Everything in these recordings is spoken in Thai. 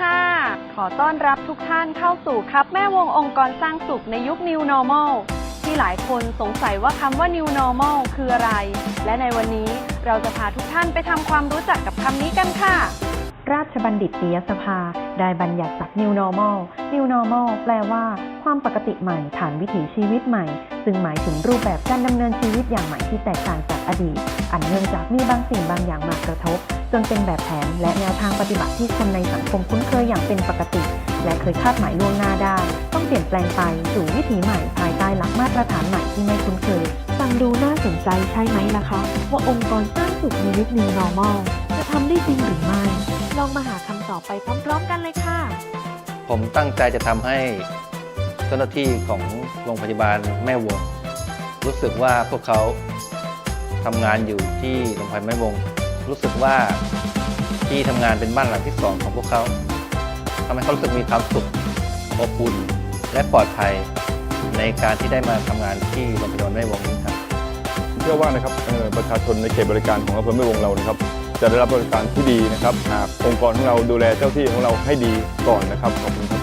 ค่ะ ขอต้อนรับทุกท่านเข้าสู่ครับแม่วงองค์กรสร้างสุขในยุค New Normal ที่หลายคนสงสัยว่าคำว่า New Normal คืออะไร และในวันนี้เราจะพาทุกท่านไปทำความรู้จักกับคำนี้กันค่ะ ราชบัณฑิตยสภา ได้บัญญัติศัพท์ New Normal New Normal แปลว่า ความปกติใหม่ฐานวิถีชีวิตใหม่ ซึ่งหมายถึงรูปแบบการดำเนินชีวิตอย่างใหม่ที่แตกต่างจากอดีต อันเนื่องจากมีบางสิ่งบางอย่างมากระทบ จนเป็นแบบแผนและแนวทางปฏิบัติที่คนในสังคมคุ้นเคยอย่างเป็นปกติ และเคยคาดหมายล่วงหน้าได้ ต้องเปลี่ยนแปลงไปสู่วิถีใหม่ภายใต้หลักมาตรฐานใหม่ที่ไม่คุ้นเคย ฟังดูน่าสนใจใช่ไหมล่ะคะ ว่าองค์กรสร้างสุขในยุค New Normal จะทำได้จริงหรือไม่ ลองมาหาคำตอบไปพร้อมๆกันเลยค่ะ ผมตั้งใจจะทำให้เจ้าหน้าที่ของโรงพยาบาลแม่วง รู้สึกว่าพวกเขาทำงานอยู่ที่โรงพยาบาลแม่วง รู้สึกว่าที่ทำงานเป็นบ้านหลังที่สองของพวกเขาทำให้เขารู้สึกมีความสุขอบอุ่นและปลอดภัยในการที่ได้มาทำงานที่โรงพยาบาลแม่วงนี้ครับเชื่อว่านะครับเอ่อประชาชนในเขตบริการของอำเภอแม่วงเรานะครับ จะได้รับบริการที่ดีนะครับหากองค์กรของเราดูแลเจ้าที่ของเราให้ดีก่อนนะครับขอบคุณครับ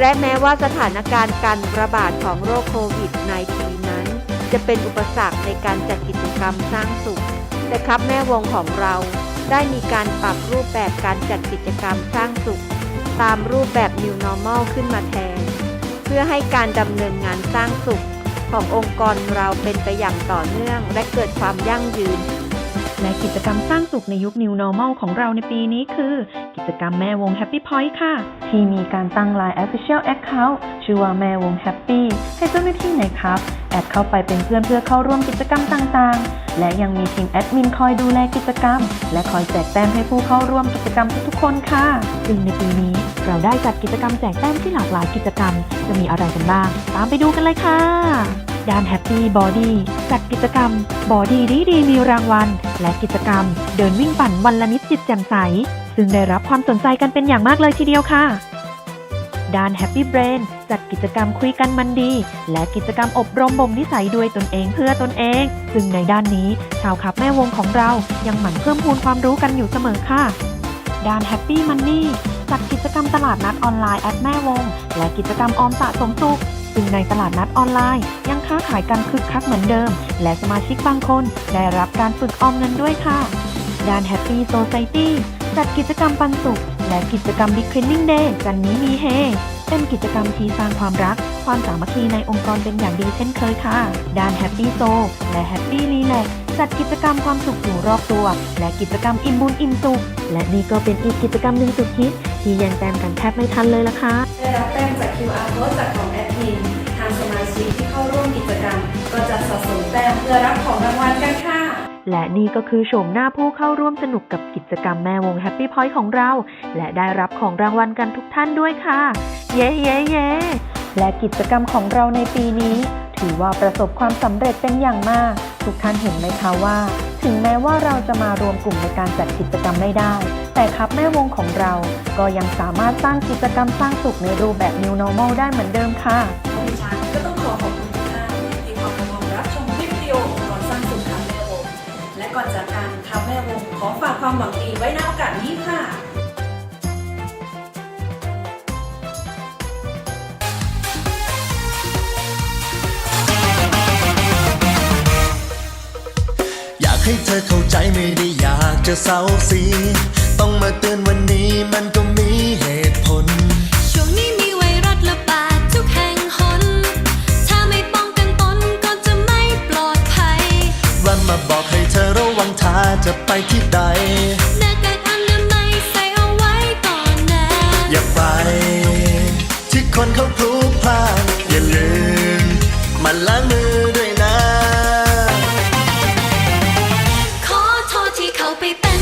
และแม้ว่าสถานการณ์การระบาดของโรคโควิด -19 นั้น จะเป็นอุปสรรคในการจัดกิจกรรมสร้างสุข แต่ครับแม่วงของเราได้มีการปรับรูปแบบการจัดกิจกรรมสร้างสุข ตามรูปแบบ New Normal ขึ้นมาแทน เพื่อให้การดำเนินงานสร้างสุข ขององค์กรเราเป็นไปอย่างต่อเนื่อง และเกิดความยั่งยืนและกิจกรรมสร้างสุขในยุค New Normal ของเราในปีนี้คือ กิจกรรมแม่วง Happy Point ค่ะ ที่มีการตั้ง Line Official Account ชื่อว่าแม่วง Happy ให้เจ้าหน้าที่ในครับ แอดเข้าไปเป็นเพื่อนเพื่อเข้าร่วมกิจกรรมต่างๆ และยังมีทีมแอดมินคอยดูแลกิจกรรม และคอยแจกแต้มให้ผู้เข้าร่วมกิจกรรมทุกๆคนค่ะซึ่งในปีนี้เราได้จัดกิจกรรมแจกแต้มที่หลากหลายกิจกรรม จะมีอะไรกันบ้าง ตามไปดูกันเลยค่ะด้าน Happy Body จัดกิจกรรม Body ดีดีมีรางวัล และกิจกรรม เดินวิ่งปั่นวันละนิดจิตแจ่มใส ซึ่งได้รับความสนใจกันเป็นอย่างมากเลยทีเดียวค่ะ ด้าน Happy Brain จัดกิจกรรมคุยกันมันดี และกิจกรรมอบรมบ่มนิสัยด้วยตนเองเพื่อตนเอง ซึ่งในด้านนี้ชาวขับแม่วงของเรายังหมั่นเพิ่มพูนความรู้กันอยู่เสมอค่ะ ด้าน Happy Money จัดกิจกรรมตลาดนัดออนไลน์แอดแม่วง และกิจกรรมออมสะสมสุขซึ่งในตลาดนัดออนไลน์ ยังค้าขายกันคึกคักเหมือนเดิม และสมาชิกบางคนได้รับการฝึกออมเงินด้วยค่ะ ด้าน Happy Society จัดกิจกรรมปันสุข และกิจกรรม Big Cleaning Day จันนี้มีเฮ เป็นกิจกรรมที่สร้างความรัก ความสามัคคีในองค์กรเป็นอย่างดีเช่นเคยค่ะ ด้าน Happy Soul และ Happy Relax จัดกิจกรรมความสุขอยู่รอบตัว และกิจกรรมอิ่มบุญอิ่มสุข และนี่ก็เป็นอีกกิจกรรมหนึ่งสุดฮิตที่ยังแต้มกันแทบไม่ทันเลยล่ะค่ะได้รับแต้มจาก QR code จากของแอดมินทางสมาชิกที่เข้าร่วมกิจกรรม ก็จะสะสมแต้มเพื่อรับของรางวัลกันค่ะ และนี่ก็คือโฉมหน้าผู้เข้าร่วมสนุกกับกิจกรรมแม่วง Happy Point ของเรา และได้รับของรางวัลกันทุกท่านด้วยค่ะ เย้เย้เย้และกิจกรรมของเราในปีนี้ ถือว่าประสบความสำเร็จเป็นอย่างมาก ทุกท่านเห็นไหมคะว่า ถึงแม้ว่าเราจะมารวมกลุ่มในการจัดกิจกรรมไม่ได้ แต่ครับแม่วงของเรา ก็ยังสามารถสร้างกิจกรรมสร้างสุขในรูปแบบ New Normal ได้เหมือนเดิมค่ะดิฉันก็ต้องขอขอบ ก่อนจากการคำแม่วงขอฝากความหวังดีไว้ในโอกาสนี้ค่ะอยากให้เธอเข้าใจไม่ได้อยากจะเศร้าสี ต้องมาเตือนวันนี้มันก็ จะไปที่ใดน้ากากอนามัใสเอาไว้ก่อนนะอย่าไป ที่คนเขาพลุพลาดอย่าลืมมัล้างมือด้วยนะ ขอโทษที่เขาไปเป็น